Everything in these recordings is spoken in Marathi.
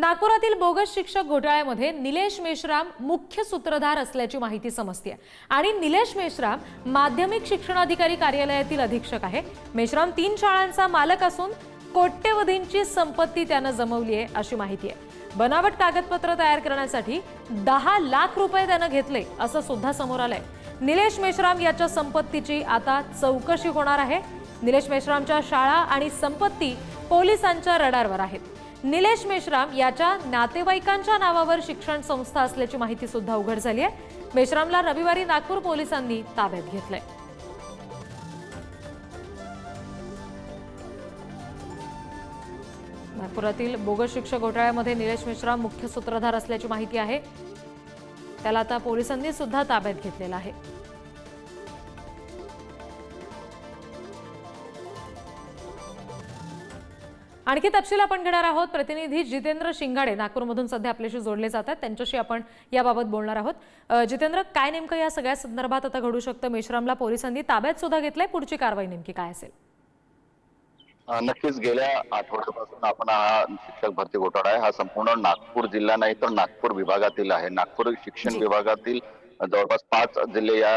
नागपुरातील बोगस शिक्षक घोटाळ्यामध्ये निलेश मेश्राम मुख्य सूत्रधार असल्याची माहिती समजते आणि निलेश मेश्राम माध्यमिक शिक्षणाधिकारी कार्यालयातील अधीक्षक आहे. मेश्राम तीन शाळांचा मालक असून कोट्यवधींची संपत्ती त्यानं जमवली आहे अशी माहिती आहे. बनावट कागदपत्र तयार करण्यासाठी दहा लाख रुपये त्यानं घेतले असं सुद्धा समोर आलंय. निलेश मेश्राम याच्या संपत्तीची आता चौकशी होणार आहे. निलेश मेश्रामच्या शाळा आणि संपत्ती पोलिसांच्या रडारवर आहेत. निलेश मेश्राम याच्या नातेवाईकांच्या नावावर शिक्षण संस्था असल्याची माहिती सुद्धा उघड झाली आहे. मेश्रामला रविवारी नागपूर पोलिसांनी ताब्यात घेतलंय. नागपुरातील बोगस शिक्षक घोटाळ्यामध्ये निलेश मेश्राम मुख्य सूत्रधार असल्याची माहिती आहे. त्याला आता पोलिसांनी सुद्धा ताब्यात घेतलेला आहे. आणखी तपशील आपण घेणार आहोत. प्रतिनिधी जितेंद्र शिंगाडे नागपूरमधून सध्या आपल्याशी जोडले जातात. त्यांच्याशी आपण याबाबत बोलणार आहोत. जितेंद्र काय नेमकं या सगळ्या संदर्भात आता घडू शकतं मेश्रामला पोलिसांनी? ताब्यात सुद्धा घेतलंय. पुढची कारवाई नेमकी काय असेल? नक्कीच गेल्या आठवड्यापासून आपण हा शिक्षक भरती घोटाळा आहे. हा संपूर्ण नागपूर जिल्हा नाही तर नागपूर विभागातील आहे. नागपूर शिक्षण. विभागातील जवळपास पाच जिल्हे या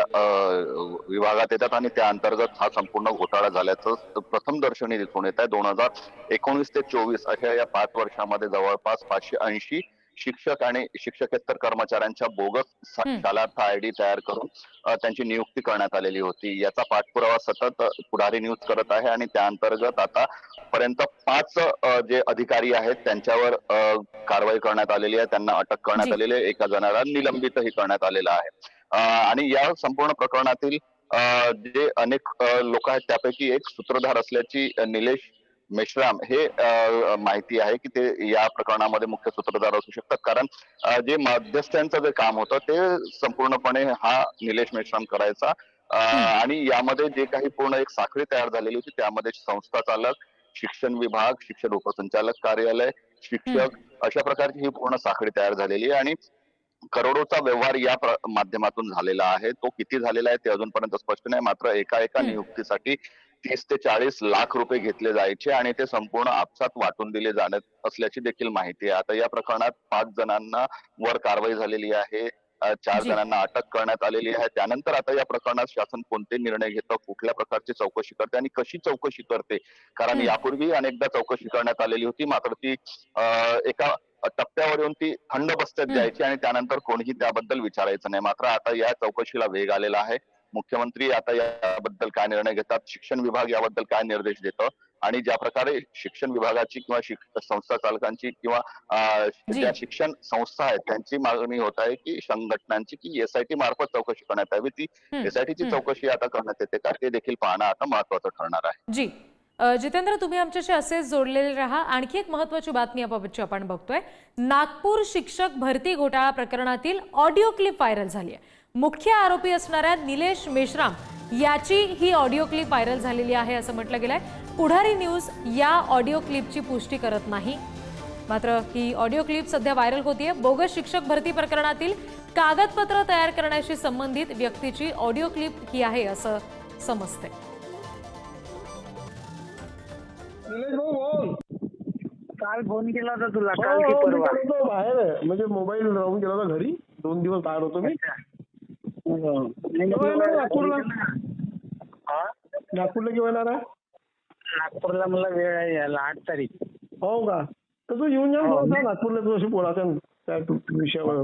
विभागात येतात आणि त्या अंतर्गत हा संपूर्ण घोटाळा झाल्याचं प्रथम दर्शनी दिसून येत आहे. दोन हजार एकोणीस ते चोवीस अशा या पाच वर्षामध्ये जवळपास पाचशे ऐंशी शिक्षक आणि शिक्षकेतर कर्मचाऱ्यांच्या बोगस. शालार्थ आय डी तयार करून त्यांची नियुक्ती करण्यात आलेली होती याचा पाठपुरावा सतत पुढारी न्यूज करत आहे आणि त्या अंतर्गत आता पर्यंत पाच जे अधिकारी आहेत त्यांच्यावर कारवाई करण्यात आलेली आहे त्यांना अटक करण्यात. आलेली आहे एका जणाला निलंबितही करण्यात आलेलं आहे आणि या संपूर्ण प्रकरणातील जे अनेक लोक आहेत त्यापैकी एक सूत्रधार असल्याची निलेश मेश्राम हे माहिती आहे की ते या प्रकरणामध्ये मुख्य सूत्रधार असू शकतात. कारण जे मध्यस्थांचं जे काम होतं ते संपूर्णपणे हा निलेश मेश्राम करायचा. आणि यामध्ये जे काही पूर्ण एक साखळी तयार झालेली होती त्यामध्ये संस्था चालक शिक्षण विभाग शिक्षण उपसंचालक कार्यालय शिक्षक अशा प्रकारची ही पूर्ण साखळी तयार झालेली आहे. आणि करोडोचा व्यवहार या माध्यमातून झालेला आहे. तो किती झालेला आहे ते अजूनपर्यंत स्पष्ट नाही. मात्र एका एका. नियुक्तीसाठी तीस ते चाळीस लाख रुपये घेतले जायचे आणि ते संपूर्ण आपसात वाटून दिले जाण्यात असल्याची देखील माहिती आहे. आता या प्रकरणात पाच जणांना वर कारवाई झालेली आहे. चार. जणांना अटक करण्यात आलेली आहे. त्यानंतर आता या प्रकरणात शासन कोणते निर्णय घेतं? कुठल्या प्रकारची चौकशी करते आणि कशी चौकशी करते? कारण. यापूर्वी अनेकदा चौकशी करण्यात आलेली होती. मात्र ती एका टप्प्यावर येऊन ती थंड बस्त्यात. द्यायची आणि त्यानंतर कोणीही त्याबद्दल विचारायचं नाही. मात्र आता या चौकशीला वेग आलेला आहे. मुख्यमंत्री आता याबद्दल काय निर्णय घेतात? शिक्षण विभाग याबद्दल काय निर्देश देतं? आणि ज्या प्रकारे शिक्षण विभागाची किंवा संस्था चालकांची किंवा. ज्या शिक्षण संस्था आहेत त्यांची मागणी होत आहे की संघटनांची की एसआयटी मार्फत चौकशी करण्यात यावी. ती. एसआयटीची. चौकशी आता करण्यात येते का? ते देखील पाहणं आता महत्वाचं ठरणार आहे. जी. जितेंद्र तुम्ही आमच्याशी असेच जोडलेले राहा. आणखी एक महत्वाची बातमी याबाबतची आपण बघतोय. नागपूर शिक्षक भरती घोटाळा प्रकरणातील ऑडिओ क्लिप व्हायरल झाली आहे. मुख्य आरोपी असणाऱ्या निलेश मेश्राम याची ही ऑडिओ क्लिप व्हायरल झालेली आहे असं म्हटलं गेलंय. पुढारी न्यूज या ऑडिओ क्लिपची पुष्टी करत नाही. मात्र ही ऑडिओ क्लिप सध्या व्हायरल होतीये. बोगस शिक्षक भरती प्रकरणातील कागदपत्र तयार करण्याशी संबंधित व्यक्तीची ऑडिओ क्लिप ही आहे असं समजतंय. निलेश भाऊ बोल. काल फोन केला होता तुला. हो, काल की हो, परवा. बाहेर. आहे. म्हणजे मोबाईल राहून गेला होता घरी. दोन दिवस बाहेर होतो मी. नाही, केव्हा येणार तुला- नागपूरला? हा? नागपूरला केव्हा येणार आहे नागपूरला मला वेळ आहे यायला आठ तारीख. हो का? तर तू येऊन जा ना हो, थोडासा मी- नागपूरला तुझ्याशी बोलायचं त्या विषयावर.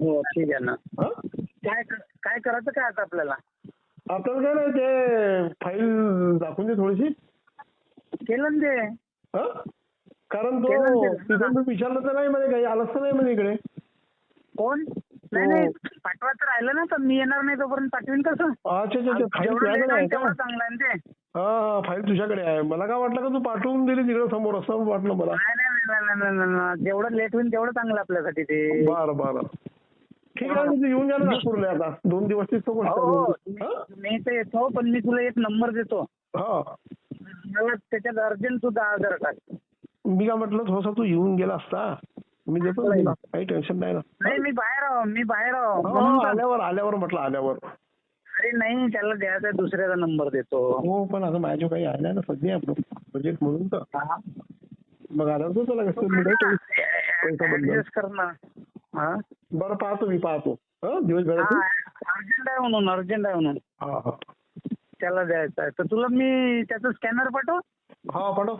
हो ठीक आहे ना. हा? काय कर- काय करायचं काय आता आपल्याला? आपल्याला काय नाही ते फाईल दाखवून दे थोडीशी. केलं ना ते. हा? कारण तो केलं ना ते. तिथून तू विचारलं तर नाही म्हणे काही आलंच तर नाही म्हणे इकडे. कोण? नाही हो. नाही पाठवायचं राहिलं ना तर मी येणार नाही तोपर्यंत. पाठवीन कसं अच्छा अच्छा अच्छा. फाईल तुझ्याकडे आहे होईल का? तेवढं चांगलं आहे ना ते. हा हा फाईल तुझ्याकडे आहे. मला काय वाटलं का तू पाठवून दिली तिकडे समोर असं वाटलं मला. नाही नाही नाही, नाही नाही, नाही, नाही. जेवढं लेट होईल तेवढं चांगलं आपल्यासाठी ते. बरं बरं. ठीक आहे ना तू येऊन जा ना नागपूरला आता. दोन दिवस तिथं हो हो. गोष्ट हा? मी- मी तर येतो पण मी तुला एक नंबर देतो. हा. मला त्याच्यात अर्जंट सुद्धा आधार टाक मी काय म्हटलं थोडासा तू येऊन गेला असता. मी देतो ना तुला काही टेन्शन नाही ना. नाही मी बाहेर आहो मी बाहेर आहो. हो, म्हणून तर- आल्यावर आल्यावर म्हटलं आल्यावर. अरे नाही त्याला द्यायचा आहे, दुसऱ्याचा नंबर देतो. हो पण आता माझ्या काही नाही ना सध्या आपलं बजेट म्हणून तर. हा. मग आल्यावर ऍडजस्ट कर ना. हा? बरं पाहतो मी पाहतो. हं दिवसभरात अर्जंट आहे म्हणून अर्जंट आहे म्हणून. हा हा. त्याला द्यायचं आहे. तर तुला मी त्याचं स्कॅनर पाठव? हा पाठव.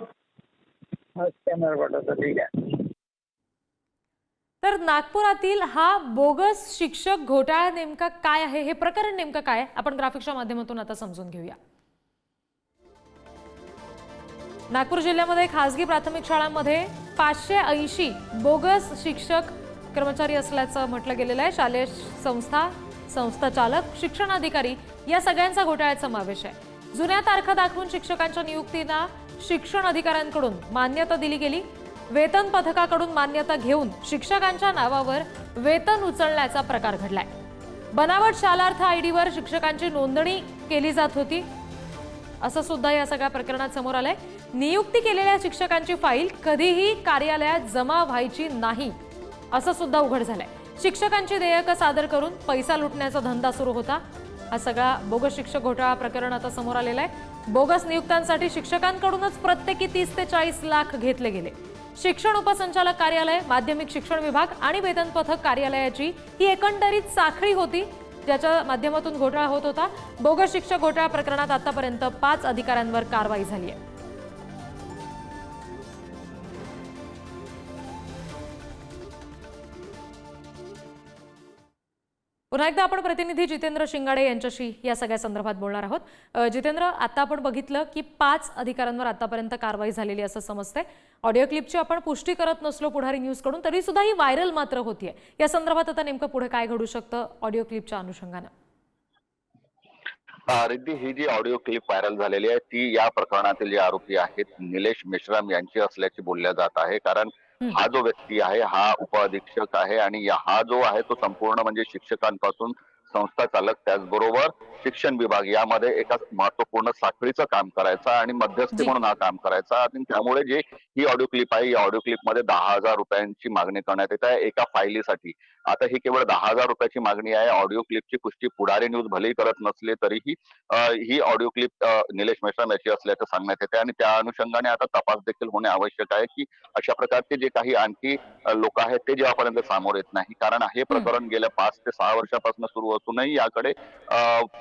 हा स्कॅनर पाठवतो ठीक आहे. तर नागपुरातील हा बोगस शिक्षक घोटाळा नेमका काय आहे? हे प्रकरण नेमकं काय आपण ग्राफिक्सच्या माध्यमातून आता समजून घेऊया. नागपूर जिल्ह्यामध्ये खासगी प्राथमिक शाळांमध्ये पाचशे ऐंशी बोगस शिक्षक कर्मचारी असल्याचं म्हटलं गेलेलं आहे. शालेय संस्था संस्था चालक शिक्षणाधिकारी या सगळ्यांचा घोटाळ्यात समावेश आहे. जुन्या तारखा दाखवून शिक्षकांच्या नियुक्तींना शिक्षण अधिकाऱ्यांकडून मान्यता दिली गेली. वेतन पथकाकडून मान्यता घेऊन शिक्षकांच्या नावावर वेतन उचलण्याचा प्रकार घडलाय. बनावट शालार्थ आय डीवर शिक्षकांची नोंदणी केली जात होती. असं सुद्धा या सगळ्या प्रकरणात समोर आलंय. नियुक्ती केलेल्या शिक्षकांची फाईल कधीही कार्यालयात जमा व्हायची नाही असं सुद्धा उघड झालंय. शिक्षकांची देयकं सादर करून पैसा लुटण्याचा धंदा सुरू होता. हा सगळा बोगस शिक्षक घोटाळा प्रकरण आता समोर आलेला आहे. बोगस नियुक्त्यांसाठी शिक्षकांकडूनच प्रत्येकी तीस ते चाळीस लाख घेतले गेले. शिक्षण उपसंचालक कार्यालय माध्यमिक शिक्षण विभाग आणि वेतन पथक कार्यालयाची ही एकंदरीत साखळी होती ज्याच्या माध्यमातून घोटाळा होत होता. बोगस शिक्षक घोटाळा प्रकरणात आतापर्यंत पाच अधिकाऱ्यांवर कारवाई झाली आहे. पुन्हा एकदा आपण प्रतिनिधी जितेंद्र शिंगाडे यांच्याशी या सगळ्या संदर्भात बोलणार आहोत. जितेंद्र आता आपण बघितलं की पाच अधिकाऱ्यांवर आतापर्यंत कारवाई झालेली असं समजतंय. ऑडिओ क्लिपची आपण पुष्टी करत नसलो पुढारी न्यूजकडून तरी सुद्धा ही व्हायरल मात्र होतीये. या संदर्भात आता नेमकं पुढे काय घडू शकतं ऑडिओ क्लिपच्या अनुषंगानं? रिद्धी ही जी ऑडिओ क्लिप व्हायरल झालेली आहे ती या प्रकरणातील जे आरोपी आहेत निलेश मेश्राम यांची असल्याची बोलल्या जात आहे. कारण हा जो व्यक्ती आहे हा उपअधीक्षक आहे आणि हा जो आहे तो संपूर्ण म्हणजे शिक्षकांपासून संस्था चालक त्याचबरोबर शिक्षण विभाग यामध्ये एका महत्त्वपूर्ण साखळीचं काम करायचा आणि मध्यस्थी. म्हणून हा काम करायचा. आणि त्यामुळे जे ही ऑडिओ क्लिप आहे या ऑडिओ क्लिपमध्ये दहा हजार रुपयांची मागणी करण्यात येत आहे एका फायलीसाठी आता ही केवळ दहा हजार रुपयाची मागणी आहे. ऑडिओ क्लिपची पुष्टी पुढारी न्यूज भलेही करत नसले तरीही ही ऑडिओ क्लिप निलेश मेश्राम याची असल्याचं सांगण्यात येते आणि त्या अनुषंगाने आता तपास देखील होणे आवश्यक आहे की अशा प्रकारचे जे काही आणखी लोक आहेत ते जेव्हापर्यंत समोर येत नाही. कारण हे प्रकरण गेल्या पाच ते सहा वर्षापासून सुरू असूनही याकडे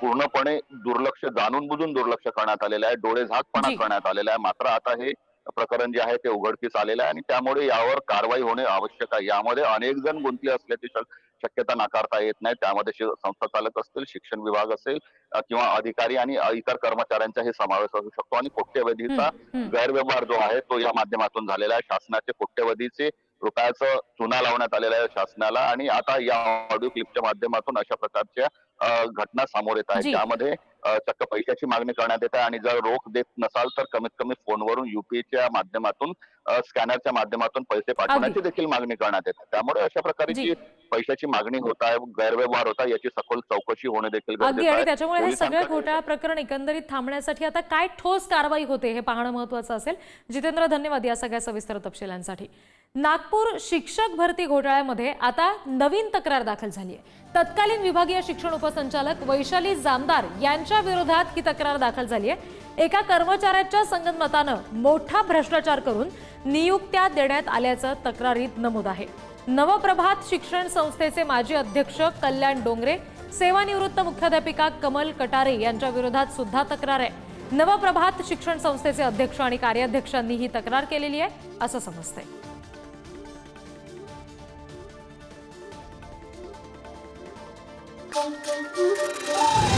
पूर्णपणे दुर्लक्ष जाणून बुजून दुर्लक्ष करण्यात आलेलं आहे. डोळे झाकपणा. करण्यात आलेला आहे. मात्र आता हे प्रकरण जे आहे ते उघडकीस आलेलं आहे आणि त्यामुळे यावर कारवाई होणे आवश्यक आहे. यामध्ये अनेक जण गुंतले असल्याची शक- शक्यता नाकारता येत नाही. त्यामध्ये संस्था चालक असतील शिक्षण विभाग असेल किंवा अधिकारी आणि इतर कर्मचाऱ्यांचाही समावेश असू शकतो. आणि कोट्यवधीचा. गैरव्यवहार जो आहे तो या माध्यमातून झालेला आहे. शासनाचे कोट्यवधीचे रुपयाचं चुना लावण्यात आलेला आहे शासनाला आणि आता या ऑडिओ क्लिपच्या माध्यमातून अशा प्रकारच्या घटना समोर येत आहेत. त्यामध्ये चक्क पैशाची मागणी करण्यात येते आणि जर रोख देत नसाल तर कमीत कमी फोनवरून युपीआयच्या माध्यमातून स्कॅनरच्या माध्यमातून पैसे पाठवण्याची देखील मागणी करण्यात येते त्यामुळे अशा प्रकारे जी. पैशाची मागणी होत आहे गैरव्यवहार होत आहे याची सखोल चौकशी होणे देखील आणि आहे. त्याच्यामुळे हे सगळं घोटाळा प्रकरण एकंदरीत थांबण्यासाठी आता काय ठोस कारवाई होते हे पाहणं महत्वाचं असेल. जितेंद्र धन्यवाद या सगळ्या सविस्तर तपशिलांसाठी. नागपूर शिक्षक भरती घोटाळ्यामध्ये आता नवीन तक्रार दाखल झाली आहे. तत्कालीन विभागीय शिक्षण उपसंचालक वैशाली जामदार यांच्या विरोधात ही तक्रार दाखल झाली आहे. एका कर्मचाऱ्याच्या संगनमतानं मोठा भ्रष्टाचार करून नियुक्त्या देण्यात आल्याचं तक्रारीत नमूद आहे. नवप्रभात शिक्षण संस्थेचे माजी अध्यक्ष कल्याण डोंगरे सेवानिवृत्त मुख्याध्यापिका कमल कटारे यांच्या विरोधात सुद्धा तक्रार आहे. नवप्रभात शिक्षण संस्थेचे अध्यक्ष आणि कार्याध्यक्षांनी ही तक्रार केलेली आहे असं समजतंय. Thank you.